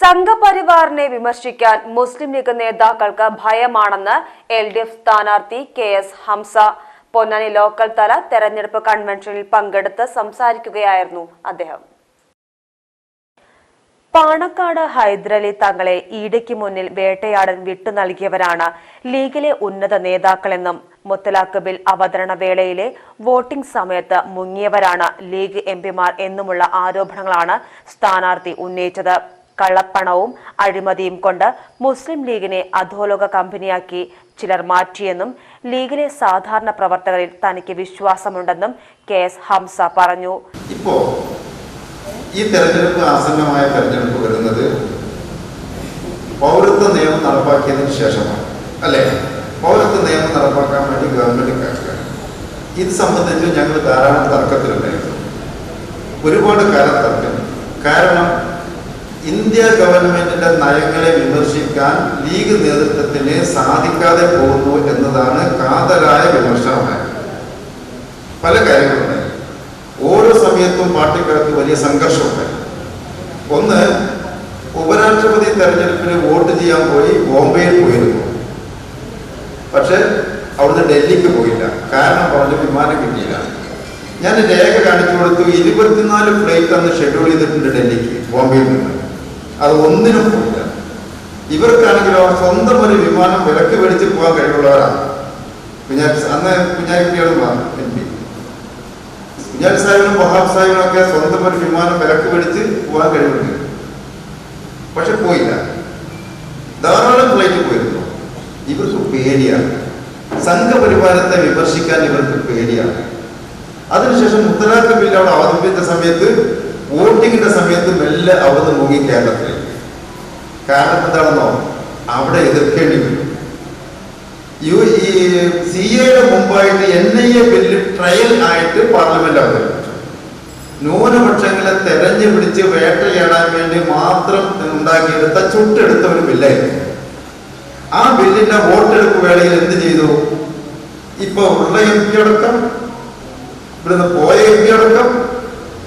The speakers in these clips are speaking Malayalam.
സംഘപരിവാറിനെ വിമർശിക്കാൻ മുസ്ലിം ലീഗ് നേതാക്കൾക്ക് ഭയമാണെന്ന് എൽ ഡി എഫ് സ്ഥാനാർത്ഥി K S Hamza. Ponnani local തല തെരഞ്ഞെടുപ്പ് കൺവെൻഷനിൽ പങ്കെടുത്ത് സംസാരിക്കുകയായിരുന്നു അദ്ദേഹം. പാണക്കാട് ഹൈദരലി തങ്ങളെ ഈടയ്ക്ക് മുന്നിൽ വേട്ടയാടൻ വിട്ടു നൽകിയവരാണ് ലീഗിലെ ഉന്നത നേതാക്കളെന്നും മുത്തലാഖ് ബിൽ അവതരണ വേളയിലെ വോട്ടിംഗ് സമയത്ത് മുങ്ങിയവരാണ് ലീഗ് എംപിമാർ എന്നുമുള്ള ആരോപണങ്ങളാണ് സ്ഥാനാർത്ഥി ഉന്നയിച്ചത്. കള്ളപ്പണവും അഴിമതിയും കൊണ്ട് മുസ്ലിം ലീഗിനെ അധോലോക കമ്പനിയാക്കി ചിലർ മാറ്റിയെന്നും ലീഗിലെ സാധാരണ പ്രവർത്തകരിൽ തനിക്ക് വിശ്വാസമുണ്ടെന്നും കെ എസ് ഹംസ പറഞ്ഞു. ഇപ്പോ ഈ തെരഞ്ഞെടുപ്പ് ആസന്നമായ തെരഞ്ഞെടുപ്പ് വരുന്നത് പൗരത്വ നിയമം നടപ്പാക്കിയതിന് ശേഷമാണ് അല്ലേ? പൗരത്വ നിയമം നടപ്പാക്കാൻ വേണ്ടി ഗവൺമെന്റ് കേൾക്കുക ഇത് സംബന്ധിച്ച് ഞങ്ങൾ ധാരാളം തർക്കത്തിലുണ്ടായിരുന്നു. ഒരുപാട് കാലം തർക്കം. കാരണം ഇന്ത്യ ഗവൺമെന്റിന്റെ നയങ്ങളെ വിമർശിക്കാൻ ലീഗ് നേതൃത്വത്തിന് സാധിക്കാതെ പോകുന്നു എന്നതാണ് കാതലായ വിമർശനമായത് പല കാര്യങ്ങളുണ്ട്. ഓരോ സമയത്തും പാർട്ടിക്കാർക്ക് വലിയ സംഘർഷമുണ്ട്. ഒന്ന് ഉപരാഷ്ട്രപതി തെരഞ്ഞെടുപ്പിന് വോട്ട് ചെയ്യാൻ പോയി ബോംബെയിൽ പോയിരുന്നു. പക്ഷെ അവിടുന്ന് ഡൽഹിക്ക് പോയില്ല. കാരണം പറഞ്ഞു വിമാനം കിട്ടിയില്ല. ഞാൻ രേഖ കാണിച്ചു കൊടുത്തു. ഇരുപത്തിനാല് ഫ്ലൈറ്റ് അന്ന് ഷെഡ്യൂൾ ചെയ്തിട്ടുണ്ട് ഡൽഹിക്ക് ബോംബെയിൽ നിന്ന്. അത് ഒന്നിനും പോയില്ല. ഇവർക്കാണെങ്കിലോ സ്വന്തം ഒരു വിമാനം വിലക്ക് മേടിച്ച് പോകാൻ കഴിവുള്ളവരാണ്. കുഞ്ഞാലി അന്ന് കുഞ്ഞാലിക്കുട്ടികളും എം പി. കുഞ്ഞാലി സാഹിബിനും വഹാബ് സാഹിബിനും ഒക്കെ സ്വന്തം ഒരു വിമാനം വിലക്ക് മേടിച്ച് പോകാൻ കഴിവുണ്ട്. പക്ഷെ പോയില്ല. ധാരാളം ഫ്ലൈറ്റ് പോയിരുന്നു. ഇവർക്ക് പേടിയാണ്. സംഘപരിവാരത്തെ വിമർശിക്കാൻ ഇവർക്ക് പേടിയാണ്. അതിനുശേഷം മുത്തലാഖ് ബില്ല് അവിടെ അവതരിപ്പിച്ച സമയത്ത് വോട്ടിങ്ങിന്റെ സമയത്ത് മെല്ലെ അവിടുന്ന് മുങ്ങി കേരളത്തിൽ. കാരണം എന്താണെന്നോ? അവിടെ എതിർക്കേണ്ടി വരും. യു ഈ സി എയുടെ മുമ്പായിട്ട് N I A bill trial ആയിട്ട് പാർലമെന്റ് അവതരിപ്പിച്ചു. ന്യൂനപക്ഷങ്ങളെ തെരഞ്ഞു പിടിച്ച് വേട്ടയാടാൻ വേണ്ടി മാത്രം ഉണ്ടാക്കിയെടുത്ത ചുട്ടെടുത്ത ഒരു ബില്ലായിരുന്നു. ആ ബില്ലിന്റെ വോട്ടെടുപ്പ് വേളയിൽ എന്ത് ചെയ്തു? ഇപ്പൊ ഉള്ള എം പി അടക്കം ഇവിടുന്ന് പോയ എം പി അടക്കം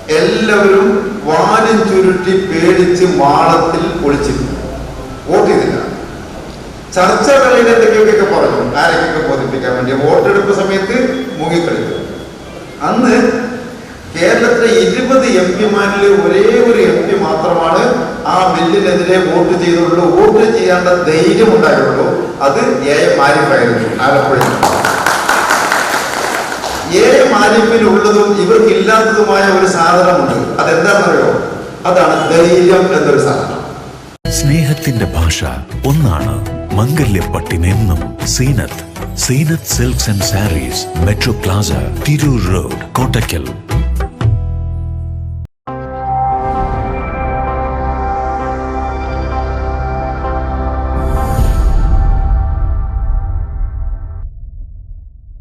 എല്ലാവരും വാലും ചുരുട്ടി പേടിച്ച് വാളത്തിൽ ഒളിച്ചിരുന്നു. വോട്ട് ചെയ്തില്ല. ചർച്ചകളിൽ എന്തൊക്കെയൊക്കെ പറഞ്ഞു? ആരൊക്കെയൊക്കെ ബോധിപ്പിക്കാൻ വേണ്ടി? വോട്ടെടുപ്പ് സമയത്ത് മുങ്ങിക്കളിച്ചു. അന്ന് കേരളത്തിലെ ഇരുപത് എം പിമാരിൽ ഒരേ ഒരു എം പി മാത്രമാണ് ആ ബില്ലിനെതിരെ വോട്ട് ചെയ്തുള്ളൂ. വോട്ട് ചെയ്യേണ്ട ധൈര്യം ഉണ്ടായിട്ടുള്ളൂ. അത് എ ആരിഫായിരുന്നു ആലപ്പുഴയിൽ. ഏ ഇവർക്കില്ലാത്തതുമായ ഒരു സാധനമുണ്ട്. അതെന്താണെന്നറിയോ? അതാണ് ധൈര്യം എന്നൊരു സാധനം. സ്നേഹത്തിന്റെ ഭാഷ ഒന്നാണ് മംഗല്യപ്പട്ടിനെന്നും Zeenath. Zeenath silks and sarees metro plaza Tirur road Kottakkal.